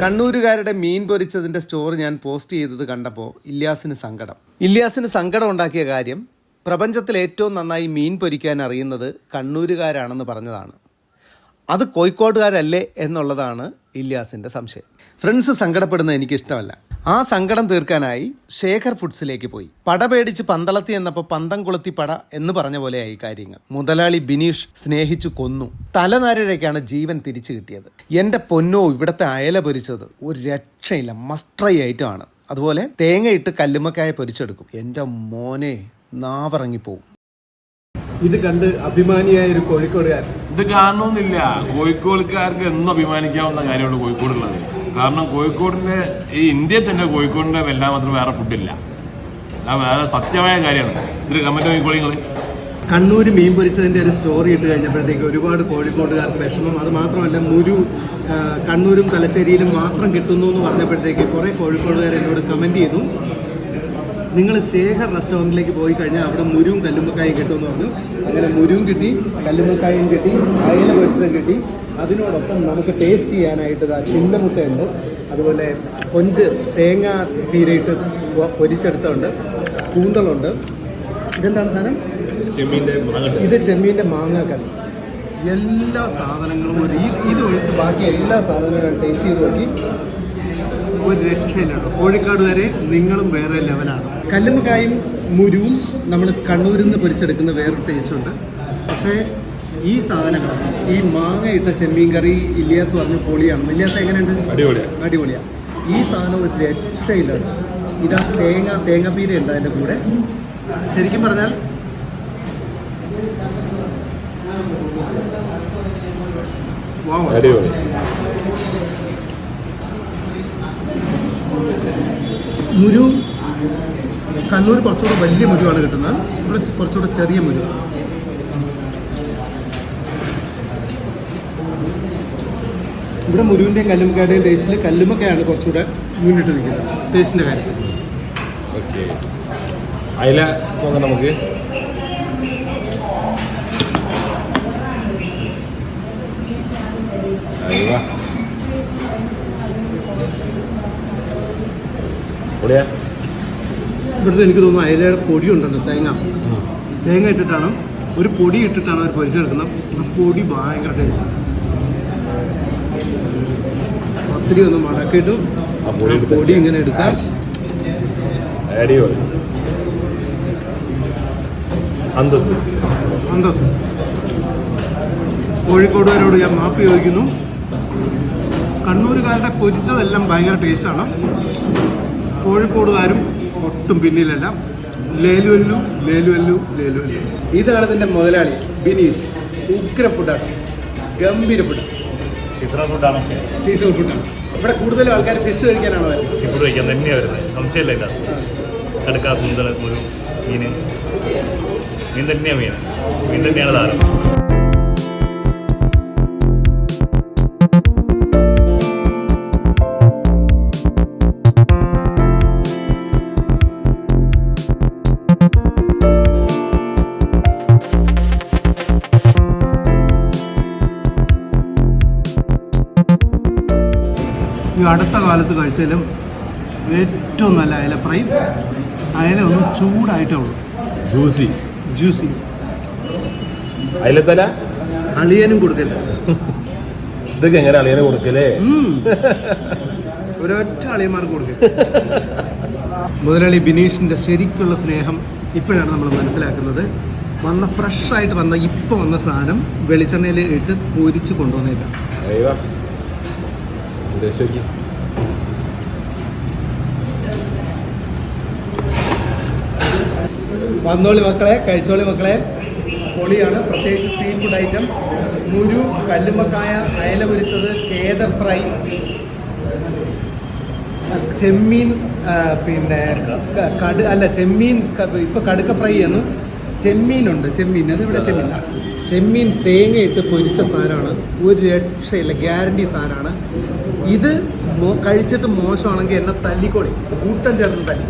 കണ്ണൂരുകാരുടെ മീൻ പൊരിച്ചതിന്റെ story ഞാൻ post ചെയ്തത് കണ്ടപ്പോൾ ഇല്യാസിന് സങ്കടം. ഇല്യാസിന് സങ്കടം ഉണ്ടാക്കിയ കാര്യം പ്രപഞ്ചത്തിൽ ഏറ്റവും നന്നായി മീൻ പൊരിക്കാൻ അറിയുന്നത് കണ്ണൂരുകാരാണെന്ന് പറഞ്ഞതാണ്. അത് കോഴിക്കോട്ടുകാരല്ലേ എന്നുള്ളതാണ് ഇല്യാസിന്റെ സംശയം. ഫ്രണ്ട്സ് സങ്കടപ്പെടുന്നത് എനിക്കിഷ്ടമല്ല. ആ സങ്കടം തീർക്കാനായി ശേഖർ ഫുഡ്സിലേക്ക് പോയി. പട പേടിച്ച് പന്തളത്തി എന്നപ്പോൾ പന്തം കൊളുത്തി പട എന്ന് പറഞ്ഞ പോലെയായി കാര്യങ്ങൾ. മുതലാളി ബിനീഷ് സ്നേഹിച്ചു കൊന്നു. തലനാരിഴയ്ക്കാണ് ജീവൻ തിരിച്ചു കിട്ടിയത്. എന്റെ പൊന്നോ ഇവിടത്തെ അയല പൊരിച്ചത് ഒരു രക്ഷയില്ല മസ്ട്രൈ ഐറ്റം ആണ്. അതുപോലെ തേങ്ങയിട്ട് കല്ലുമക്കായ പൊരിച്ചെടുക്കും. എന്റെ മോനെ നാവിറങ്ങിപ്പോവും ഇത് കണ്ട് അഭിമാനിയായ ഒരു കോഴിക്കോടുകാരൻ. ഇത് കാണണമെന്നില്ല കോഴിക്കോടുകാർക്ക് എന്നും അഭിമാനിക്കാവുന്ന കാര്യമാണ് കോഴിക്കോടുള്ളത്. കാരണം കോഴിക്കോടിന്റെ ഈ ഇന്ത്യയിൽ തന്നെ കോഴിക്കോടിന്റെ എല്ലാം മാത്രം വേറെ ഫുഡില്ല അത് വേറെ സത്യമായ കാര്യമാണ്. ഇതിൽ കമന്റ് നോക്കിക്കോളി നിങ്ങൾ കണ്ണൂർ മീൻ പൊരിച്ചതിന്റെ ഒരു സ്റ്റോറി ഇട്ട് കഴിഞ്ഞപ്പോഴത്തേക്ക് ഒരുപാട് കോഴിക്കോട്ടുകാർക്ക് വിഷമം. അത് മാത്രമല്ല മുരു കണ്ണൂരും തലശ്ശേരിയിലും മാത്രം കിട്ടുന്നു എന്ന് പറഞ്ഞപ്പോഴത്തേക്ക് കുറേ കോഴിക്കോടുകാർ എന്നോട് കമന്റ് ചെയ്തു. നിങ്ങൾ ശേഖർ റെസ്റ്റോറന്റിലേക്ക് പോയി കഴിഞ്ഞാൽ അവിടെ മുരുവും കല്ലുമ്മക്കായും കിട്ടുമെന്ന് പറഞ്ഞു. അങ്ങനെ മുരുവും കിട്ടി കല്ലുമ്മക്കായും കിട്ടി അയല പൊരിച്ചതും കിട്ടി. അതിനോടൊപ്പം നമുക്ക് ടേസ്റ്റ് ചെയ്യാനായിട്ട് ഇതാ ചിന്നമുട്ടയുണ്ട് അതുപോലെ കൊഞ്ച് തേങ്ങ പീരയിട്ട് പൊരിച്ചെടുത്തുണ്ട് കൂന്തളുണ്ട്. ഇതെന്താണ് സാധനം? ചെമ്മീന്റെ ഇത് ചെമ്മീന്റെ മാങ്ങ കറി. എല്ലാ സാധനങ്ങളും ഒരു ഇത് ഒഴിച്ച് ബാക്കി എല്ലാ സാധനങ്ങളും ടേസ്റ്റ് ചെയ്ത് നോക്കി. ഒരു രക്ഷയിലാണ് കോഴിക്കാട് വരെ നിങ്ങളും വേറെ ലെവലാണ്. കല്ലുമ്മക്കായും മുരുവും നമ്മൾ കണ്ണൂരിൽ നിന്ന് പൊരിച്ചെടുക്കുന്ന വേറൊരു ടേസ്റ്റ് ഉണ്ട്. പക്ഷേ ഈ സാധനങ്ങൾ ഈ മാങ്ങ ഇട്ട ചെമ്മീൻ കറി ഇലിയാസ് പറഞ്ഞ പൊളിയാണ്. ഇലിയാസ് എങ്ങനെയുണ്ട്? അടിപൊളിയാണ് അടിപൊളിയാണ് ഈ സാധനം ഒരു രക്ഷയില്ല. ഇതാ തേങ്ങ തേങ്ങാപ്പീര ഉണ്ട് അതിന്റെ കൂടെ. ശരിക്കും പറഞ്ഞാൽ വാവ്. അടിപൊളി. മുരു കണ്ണൂർ കുറച്ചുകൂടെ വലിയ മുരുവാണ് കിട്ടുന്നത്. ഇവിടെ കുറച്ചുകൂടെ ചെറിയ മുരു. ഇവിടെ മുരുവിന്റെയും കല്ലുമ്മക്കായുടെയും ടേസ്റ്റിൽ കല്ലുമ്മക്കയാണ് കുറച്ചുകൂടെ മുന്നിട്ട് നിൽക്കുന്നത്. ടേസ്റ്റിന്റെ കാര്യത്തിൽ ഓക്കെ അയില നോക്കാം നമുക്ക്. ഇവിടുത്തെ എനിക്ക് തോന്നുന്നു അയിലയുടെ പൊടി ഉണ്ടല്ലോ തേങ്ങ തേങ്ങ ഇട്ടിട്ടാണ് ഒരു പൊടി ഇട്ടിട്ടാണ് അവർ പൊരിച്ചെടുക്കുന്നത്. ആ പൊടി ഭയങ്കര ടേസ്റ്റാണ് ഒത്തിരി ഒന്ന് മടക്കിട്ടു പൊടി പൊടി ഇങ്ങനെ എടുക്കാം. അടിപൊളി. അന്തസ് അന്തസ് കോഴിക്കോടുകാരോട് ഞാൻ മാപ്പ് ചോദിക്കുന്നു. കണ്ണൂരുകാരുടെ പൊരിച്ചതെല്ലാം ഭയങ്കര ടേസ്റ്റാണ് കോഴിക്കോടുകാരും ഒട്ടും പിന്നിലല്ല. ലേലുവല്ലു ലേലുവല്ലു ലേലുവല്ലു. ഇതാണ് ഇതിന്റെ മുതലാളി ബിനീഷ്. ഉഗ്ര ഫുഡാണ് ഗംഭീര ഫുഡ് ചിത്ര ഫുഡാണ് സീസൺ ഫുഡാണ് ഇവിടെ കൂടുതലും ആൾക്കാർ ഫിഷ് കഴിക്കാനാണ് വരുന്നത്? സീ ഫുഡ് കഴിക്കാൻ തന്നെയാണ് വരുന്നത്. സംശയമില്ല ഇല്ല കടുക്ക കൂന്തൽ ഒരു മീൻ. മീൻ തന്നെയാണ് മീൻ മീൻ തന്നെയാണ് താരം ഈ അടുത്ത കാലത്ത് കഴിച്ചാലും ഏറ്റവും നല്ല അയല ഫ്രൈ അയല ഒന്ന് ചൂടായിട്ടേ ഉള്ളൂ. ജ്യൂസി. ജ്യൂസി. അയലത്തല? അളിയനും കൊടുക്കില്ല? ഇതൊക്കെ എങ്ങനെ അളിയനെ കൊടുക്കലേ. ഒരൊറ്റ അളിയന്മാർക്ക് കൊടുക്കരുത് മുതലാളി ബിനീഷിന്റെ ശരിക്കുള്ള സ്നേഹം ഇപ്പോഴാണ് നമ്മൾ മനസ്സിലാക്കുന്നത്. വന്ന ഫ്രഷ് ആയിട്ട് വന്ന ഇപ്പോൾ വന്ന സാധനം വെളിച്ചെണ്ണയിൽ ഇട്ട് പൊരിച്ച് കൊണ്ടുവന്നില്ല വന്നോളി മക്കളെ കഴിച്ചോളി മക്കളെ. പൊളിയാണ് പ്രത്യേകിച്ച് സീ ഫുഡ് ഐറ്റംസ് മുരു കല്ലുമക്കായ അയല പൊരിച്ചത് കേദർ ഫ്രൈ. ചെമ്മീൻ പിന്നെ കടു അല്ല ചെമ്മീൻ ഇപ്പൊ കടുക്ക ഫ്രൈ ആണ് ചെമ്മീനുണ്ട് ചെമ്മീൻ അത് ഇവിടെ ചെമ്മീൻ ചെമ്മീൻ തേങ്ങയിട്ട് പൊരിച്ച സാധനമാണ്. ഒരു രക്ഷയില്ല ഗ്യാരണ്ടി സാധനമാണ്. ഇത് കഴിച്ചിട്ട് മോശമാണെങ്കിൽ എന്നെ തല്ലിക്കോളി. കൂട്ടം ചേർന്ന് തല്ലി